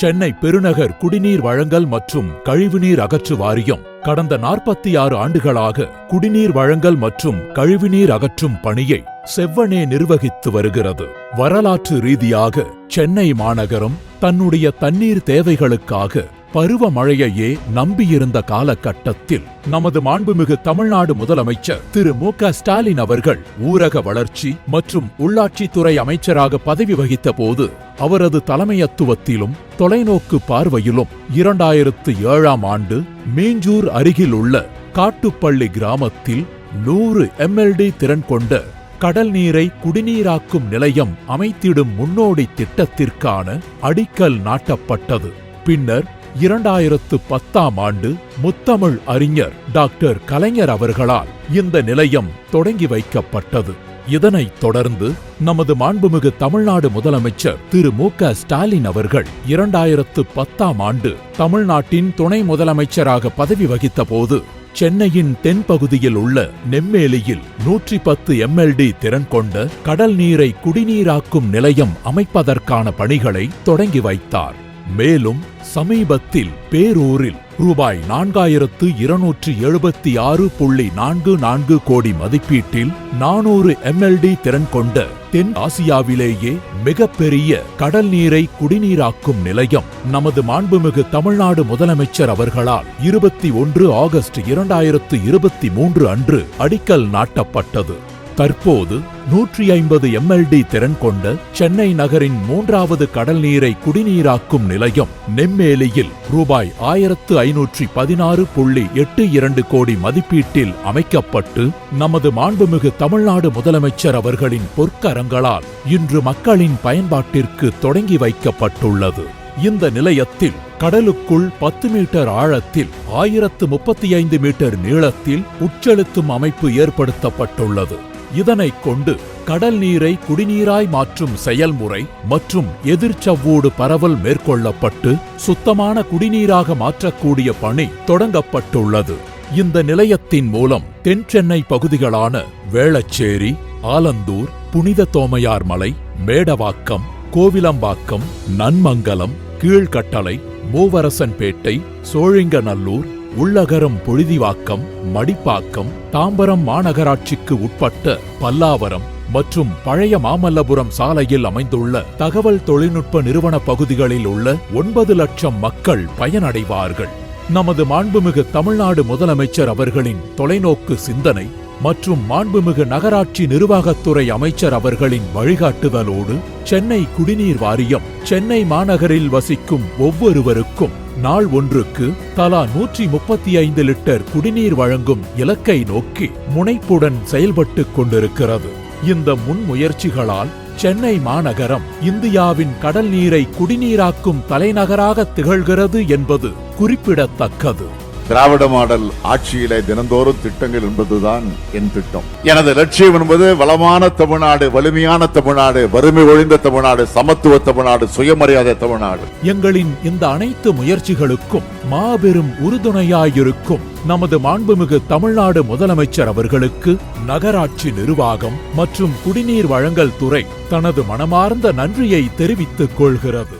சென்னை பெருநகர் குடிநீர் வழங்கல் மற்றும் கழிவுநீர் அகற்று வாரியம் கடந்த நாற்பத்தி ஆறு ஆண்டுகளாக குடிநீர் வழங்கல் மற்றும் கழிவுநீர் அகற்றும் பணியை செவ்வனே நிர்வகித்து வருகிறது. வரலாற்று ரீதியாக சென்னை மாநகரம் தன்னுடைய தண்ணீர் தேவைகளுக்காக பருவமழையையே நம்பியிருந்த காலகட்டத்தில் நமது மாண்புமிகு தமிழ்நாடு முதலமைச்சர் திரு மு க ஸ்டாலின் அவர்கள் ஊரக வளர்ச்சி மற்றும் உள்ளாட்சித்துறை அமைச்சராக பதவி வகித்த போது அவரது தலைமையத்துவத்திலும் தொலைநோக்கு பார்வையிலும் இரண்டாயிரத்து ஏழாம் ஆண்டு மீஞ்சூர் அருகில் உள்ள காட்டுப்பள்ளி கிராமத்தில் நூறு எம்எல்டி திறன் கொண்ட கடல் நீரை குடிநீராக்கும் நிலையம் அமைத்திடும் முன்னோடி திட்டத்திற்கான அடிக்கல் நாட்டப்பட்டது. பின்னர் இரண்டாயிரத்து பத்தாம் ஆண்டு முத்தமிழ் அறிஞர் டாக்டர் கலைஞர் அவர்களால் இந்த நிலையம் தொடங்கி வைக்கப்பட்டது. இதனைத் தொடர்ந்து நமது மாண்புமிகு தமிழ்நாடு முதலமைச்சர் திரு மு க ஸ்டாலின் அவர்கள் இரண்டாயிரத்து பத்தாம் ஆண்டு தமிழ்நாட்டின் துணை முதலமைச்சராக பதவி வகித்தபோது சென்னையின் தென்பகுதியில் உள்ள நெம்மேலியில் நூற்றி பத்து எம்எல்டி திறன் கொண்ட கடல் நீரை குடிநீராக்கும் நிலையம் அமைப்பதற்கான பணிகளை தொடங்கி வைத்தார். மேலும் சமீபத்தில் பேரூரில் ரூபாய் நான்காயிரத்து இருநூற்று எழுபத்தி ஆறு புள்ளி நான்கு நான்கு கோடி மதிப்பீட்டில் நானூறு எம்எல்டி திறன் கொண்ட தென் ஆசியாவிலேயே மிகப்பெரிய கடல் நீரை குடிநீராக்கும் நிலையம். நமது மாண்புமிகு தமிழ்நாடு முதலமைச்சர் அவர்களால் இருபத்தி ஒன்று ஆகஸ்ட் இரண்டாயிரத்து இருபத்தி மூன்று அன்று அடிக்கல் நாட்டப்பட்டது. தற்போது நூற்றி ஐம்பது எம்எல்டி திறன் கொண்ட சென்னை நகரின் மூன்றாவது கடல் நீரை குடிநீராக்கும் நிலையம் நெம்மேலியில் ரூபாய் ஆயிரத்து ஐநூற்றி பதினாறு புள்ளி எட்டு இரண்டு கோடி மதிப்பீட்டில் அமைக்கப்பட்டு நமது மாண்புமிகு தமிழ்நாடு முதலமைச்சர் அவர்களின் பொற்கரங்களால் இன்று மக்களின் பயன்பாட்டிற்கு தொடங்கி வைக்கப்பட்டுள்ளது. இந்த நிலையத்தில் கடலுக்குள் பத்து மீட்டர் ஆழத்தில் ஆயிரத்து முப்பத்தி ஐந்து மீட்டர் நீளத்தில் உட்செலுத்தும் அமைப்பு ஏற்படுத்தப்பட்டுள்ளது. இதனைக் கொண்டு கடல் நீரை குடிநீராய் மாற்றும் செயல்முறை மற்றும் எதிர்ச்சவ்வூடு பரவல் மேற்கொள்ளப்பட்டு சுத்தமான குடிநீராக மாற்றக்கூடிய பணி தொடங்கப்பட்டுள்ளது. இந்த நிலையத்தின் மூலம் தென் சென்னை பகுதிகளான வேளச்சேரி ஆலந்தூர் புனித தோமையார் மலை மேடவாக்கம் கோவிலம்பாக்கம் நன்மங்கலம் கீழ்கட்டளை மூவரசன்பேட்டை சோழிங்கநல்லூர் உள்ளகரம் பொழுதிவாக்கம் மடிப்பாக்கம் தாம்பரம் மாநகராட்சிக்கு உட்பட்ட பல்லாவரம் மற்றும் பழைய மாமல்லபுரம் சாலையில் அமைந்துள்ள தகவல் தொழில்நுட்ப நிறுவன பகுதிகளில் உள்ள ஒன்பது லட்சம் மக்கள் பயனடைவார்கள். நமது மாண்புமிகு தமிழ்நாடு முதலமைச்சர் அவர்களின் தொலைநோக்கு சிந்தனை மற்றும் மாண்புமிகு நகராட்சி நிர்வாகத்துறை அமைச்சர் அவர்களின் வழிகாட்டுதலோடு சென்னை குடிநீர் வாரியம் சென்னை மாநகரில் வசிக்கும் ஒவ்வொருவருக்கும் நாள் ஒன்றுக்கு தலா நூற்றி முப்பத்தி ஐந்து லிட்டர் குடிநீர் வழங்கும் இலக்கை நோக்கி முனைப்புடன் செயல்பட்டு கொண்டிருக்கிறது. இந்த முன்முயற்சிகளால் சென்னை மாநகரம் இந்தியாவின் கடல் நீரை குடிநீராக்கும் தலைநகராக திகழ்கிறது என்பது குறிப்பிடத்தக்கது. திராவிட மாடல் ஆட்சியிலே தினந்தோறும் திட்டங்கள் என்பதுதான் என் திட்டம். எனது லட்சியம் என்பது வளமான தமிழ்நாடு வலிமையான தமிழ்நாடு வறுமை ஒழிந்த தமிழ்நாடு சமத்துவ தமிழ்நாடு சுயமரியாதை தமிழ்நாடு. எங்களின் இந்த அனைத்து முயற்சிகளுக்கும் மாபெரும் உறுதுணையாயிருக்கும் நமது மாண்புமிகு தமிழ்நாடு முதலமைச்சர் அவர்களுக்கு நகராட்சி நிர்வாகம் மற்றும் குடிநீர் வழங்கல் துறை தனது மனமார்ந்த நன்றியை தெரிவித்துக் கொள்கிறது.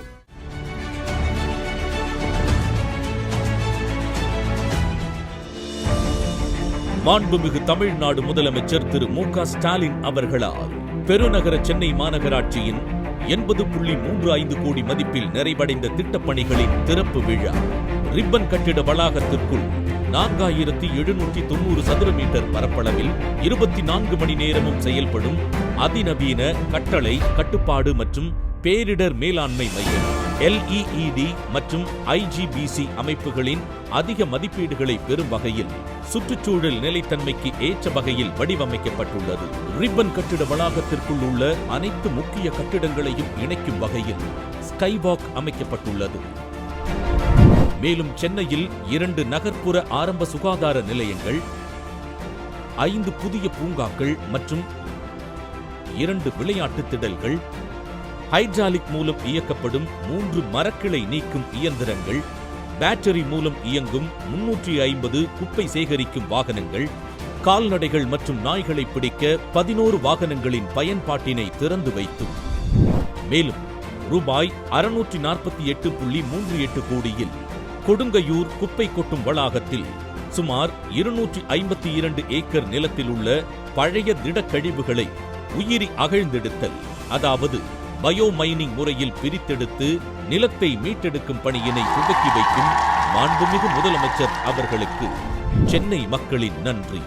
மாண்புமிகு தமிழ்நாடு முதலமைச்சர் திரு மு க ஸ்டாலின் அவர்களால் பெருநகர சென்னை மாநகராட்சியின் எண்பது புள்ளி மூன்று ஐந்து கோடி மதிப்பில் நிறைவடைந்த திட்டப்பணிகளின் திறப்பு விழா. ரிப்பன் கட்டிட வளாகத்திற்குள் நான்காயிரத்தி எழுநூற்றி தொண்ணூறு சதுர மீட்டர் பரப்பளவில் இருபத்தி நான்கு மணி நேரமும் செயல்படும் அதிநவீன கட்டளை கட்டுப்பாடு மற்றும் பேரிடர் மேலாண்மை மையம் எல்இஇடி மற்றும் ஐஜிபிசி அமைப்புகளின் அதிக மதிப்பீடுகளை பெறும் வகையில் சுற்றுச்சூழல் நிலைத்தன்மைக்கு ஏற்ற வகையில் வடிவமைக்கப்பட்டுள்ளது. ரிப்பன் கட்டிட வளாகத்திற்குள் உள்ள அனைத்து முக்கிய கட்டிடங்களையும் இணைக்கும் வகையில் ஸ்கைவாக் அமைக்கப்பட்டுள்ளது. மேலும் சென்னையில் இரண்டு நகர்ப்புற ஆரம்ப சுகாதார நிலையங்கள் ஐந்து புதிய பூங்காக்கள் மற்றும் இரண்டு விளையாட்டு திடல்கள் ஹைட்ராலிக் மூலம் இயக்கப்படும் மூன்று மரக்கிளை நீக்கும் இயந்திரங்கள் பேட்டரி மூலம் இயங்கும் முன்னூற்றி ஐம்பது குப்பை சேகரிக்கும் வாகனங்கள் கால்நடைகள் மற்றும் நாய்களை பிடிக்க பதினோரு வாகனங்களின் பயன்பாட்டினை திறந்து வைத்தும். மேலும் ரூபாய் அறுநூற்றி நாற்பத்தி எட்டு புள்ளி மூன்று எட்டு கோடியில் கொடுங்கையூர் குப்பை கொட்டும் வளாகத்தில் சுமார் இருநூற்றி ஐம்பத்தி இரண்டு ஏக்கர் நிலத்தில் உள்ள பழைய திடக்கழிவுகளை உயிரி அகழ்ந்தெடுத்தல் அதாவது பயோமைனிங் முறையில் பிரித்தெடுத்து நிலத்தை மீட்டெடுக்கும் பணியினை துவக்கி வைக்கும் மாண்புமிகு முதலமைச்சர் அவர்களுக்கு சென்னை மக்களின் நன்றி.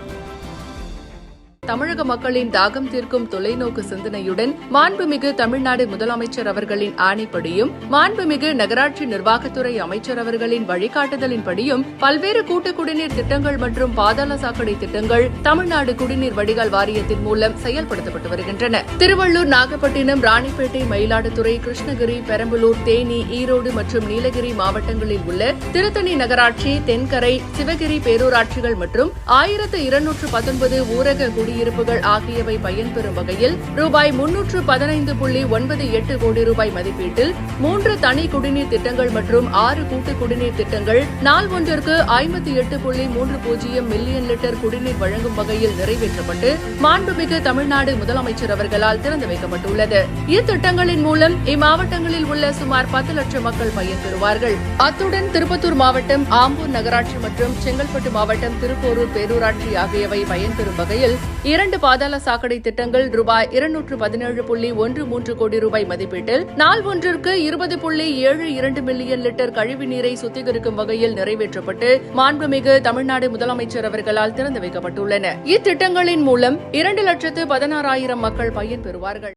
தமிழக மக்களின் தாகம் தீர்க்கும் தொலைநோக்கு சிந்தனையுடன் மாண்புமிகு தமிழ்நாடு முதலமைச்சர் அவர்களின் ஆணைப்படியும் மாண்புமிகு நகராட்சி நிர்வாகத்துறை அமைச்சர் அவர்களின் வழிகாட்டுதலின்படியும் பல்வேறு கூட்டு குடிநீர் திட்டங்கள் மற்றும் பாதாள சாக்கடை திட்டங்கள் தமிழ்நாடு குடிநீர் வடிகால் வாரியத்தின் மூலம் செயல்படுத்தப்பட்டு வருகின்றன. திருவள்ளூர் நாகப்பட்டினம் ராணிப்பேட்டை மயிலாடுதுறை கிருஷ்ணகிரி பெரம்பலூர் தேனி ஈரோடு மற்றும் நீலகிரி மாவட்டங்களில் உள்ள திருத்தணி நகராட்சி தென்கரை சிவகிரி பேரூராட்சிகள் மற்றும் ஆயிரத்து இருநூற்று பத்தொன்பது ஊரக குடி குடியிருப்புகள் ஆகியவை பயன்பெறும் வகையில் ரூபாய் முன்னூற்று பதினைந்து புள்ளி ஒன்பது எட்டு கோடி ரூபாய் மதிப்பீட்டில் மூன்று தனி குடிநீர் திட்டங்கள் மற்றும் ஆறு கூட்டு குடிநீர் திட்டங்கள் நாள் ஒன்றிற்கு ஐம்பத்தி எட்டு புள்ளி மூன்று பூஜ்ஜியம் மில்லியன் லிட்டர் குடிநீர் வழங்கும் வகையில் நிறைவேற்றப்பட்டு மாண்புமிகு தமிழ்நாடு முதலமைச்சர் அவர்களால் திறந்து வைக்கப்பட்டுள்ளது. இத்திட்டங்களின் மூலம் இம்மாவட்டங்களில் உள்ள சுமார் பத்து லட்சம் மக்கள் பயன்பெறுவார்கள் அத்துடன் திருப்பத்தூர் மாவட்டம் ஆம்பூர் நகராட்சி மற்றும் செங்கல்பட்டு மாவட்டம் திருப்போரூர் பேரூராட்சி ஆகியவை பயன்பெறும் வகையில் இரண்டு பாதாள சாக்கடை திட்டங்கள் ரூபாய் இருநூற்று பதினேழு புள்ளி ஒன்று மூன்று கோடி ரூபாய் மதிப்பீட்டில் நாள் ஒன்றிற்கு இருபது புள்ளி ஏழு இரண்டு மில்லியன் லிட்டர் கழிவு நீரை சுத்திகரிக்கும் வகையில் நிறைவேற்றப்பட்டு மாண்புமிகு தமிழ்நாடு முதலமைச்சர் அவர்களால் திறந்து வைக்கப்பட்டுள்ளன. இத்திட்டங்களின் மூலம் இரண்டு லட்சத்து பதினாறாயிரம் மக்கள் பயன்பெறுவார்கள்